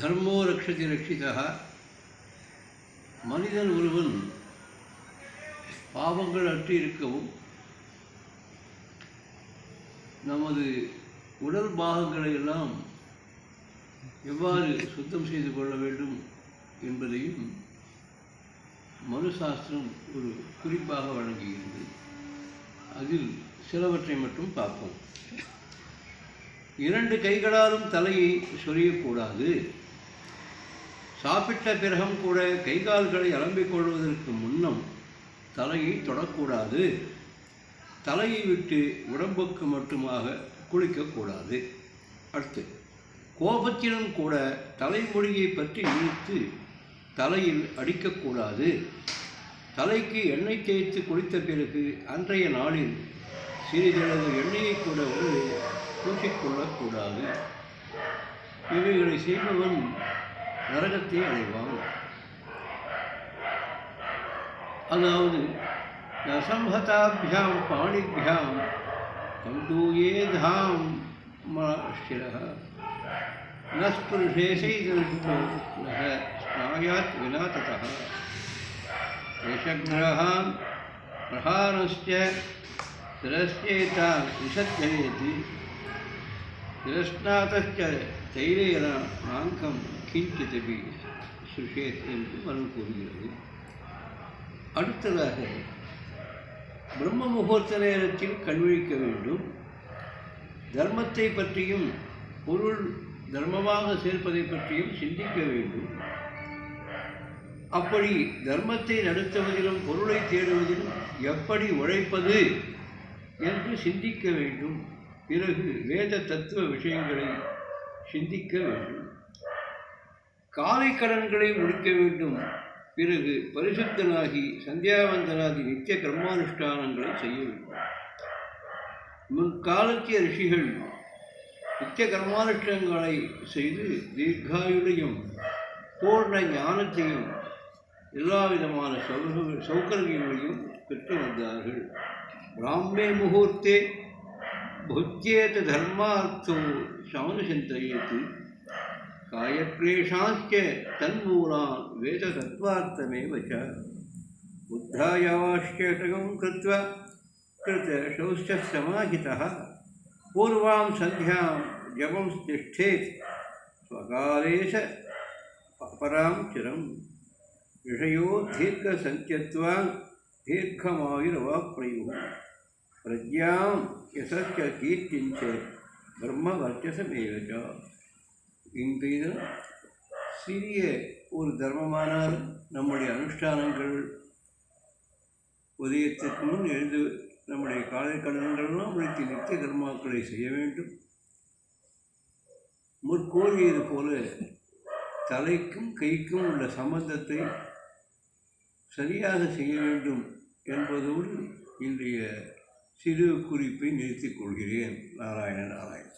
தர்மோ ரக்ஷதி ரட்சிதா மனிதன் ஒருவன் பாவங்கள் அற்றி இருக்கவும் நமது உடல் பாகங்களை எல்லாம் எவ்வாறு சுத்தம் செய்து கொள்ள வேண்டும் என்பதையும் மனு சாஸ்திரம் ஒரு குறிப்பாக வழங்குகிறது. அதில் சிலவற்றை மட்டும் பார்ப்போம். இரண்டு கைகளாலும் தலையை சொரியக்கூடாது சாப்பிட்ட பிறகும் கூட கை கால்களை அலம்பிக் கொள்வதற்கு முன்னம் தலையை தொடக்கூடாது. தலையை விட்டு உடம்புக்கு மட்டுமாக குளிக்கக்கூடாது அடுத்து கோபத்திலும் கூட தலைமொழியை பற்றி இழுத்து தலையில் அடிக்கக்கூடாது தலைக்கு எண்ணெய் தேய்த்து குளித்த பிறகு அன்றைய நாளில் சிறிதளவு எண்ணெயை கூட ஒரு பூசிக்கொள்ளக்கூடாது இவைகளை செய்பவன் நரகத்தை அடைவான் அதாவது நசம்பதாபியாம் பாணிபியாம் கந்தூயேதாம் மலஷிரः न स्पृशेशैदृष्टो न स स्नायात् विना ततः यशग्रहान् प्रहारश्च तिरस्येतान् विसर्जयति तिरस्नातश्च தைலேன நாங்கம் கிஞ்சிதபி சுஷேத் என்று மனம் கூறுகிறது. அடுத்ததாக பிரம்ம முகூர்த்த நேரத்தில் கண்விழிக்க வேண்டும். தர்மத்தை பற்றியும் பொருள் தர்மமாக சேர்ப்பதை பற்றியும் சிந்திக்க வேண்டும். அப்படி தர்மத்தை நடத்துவதிலும் பொருளை தேடுவதிலும் எப்படி உழைப்பது என்று சிந்திக்க வேண்டும். பிறகு வேத தத்துவ விஷயங்களை சிந்திக்க வேண்டும். காலை கடன்களை முடிக்க வேண்டும். பிறகு பரிசுத்தனாகி சந்தியாவந்தனாதி நித்திய கர்மானுஷ்டானங்களை செய்ய வேண்டும். முன்காலத்திய ரிஷிகள் நித்திய கர்மானுஷ்டங்களை செய்து தீர்காயுடையும் பூர்ண ஞானத்தையும் எல்லா விதமான சௌக சௌகரியங்களையும் பெற்று வந்தார்கள். பிராமே முகூர்த்தே புத்தியேத தர்மார்த்தோ சமனுசிந்தயேத்து कायक्लेशाश्च तन्मूलान् वेदतत्त्वार्थमेव च। उद्धायावाश्चेतकं कृत्वा कृतशौश्च समाहितः। पूर्वां सन्ध्यां जपं तिष्ठेत्। स्वकाले च अपरां चिरं। विषयो दीर्घसङ्ख्यत्वा दीर्घमायुरवाप्नयुः प्रज्ञां यशश्च कीर्तिञ्च ब्रह्मवर्चसमेव च। இன்றைய சிறிய ஒரு தர்மமானால் நம்முடைய அனுஷ்டானங்கள் உதயத்திற்கு முன் எழுந்து நம்முடைய காலை கடன்களெல்லாம் உழைத்து நித்திய கர்மாக்களை செய்ய வேண்டும். முற்கூறியது போல தலைக்கும் கைக்கும் உள்ள சம்பந்தத்தை சரியாக செய்ய வேண்டும் என்பதோடு இன்றைய சிறு குறிப்பை நிறுத்திக் கொள்கிறேன். நாராயண நாராயண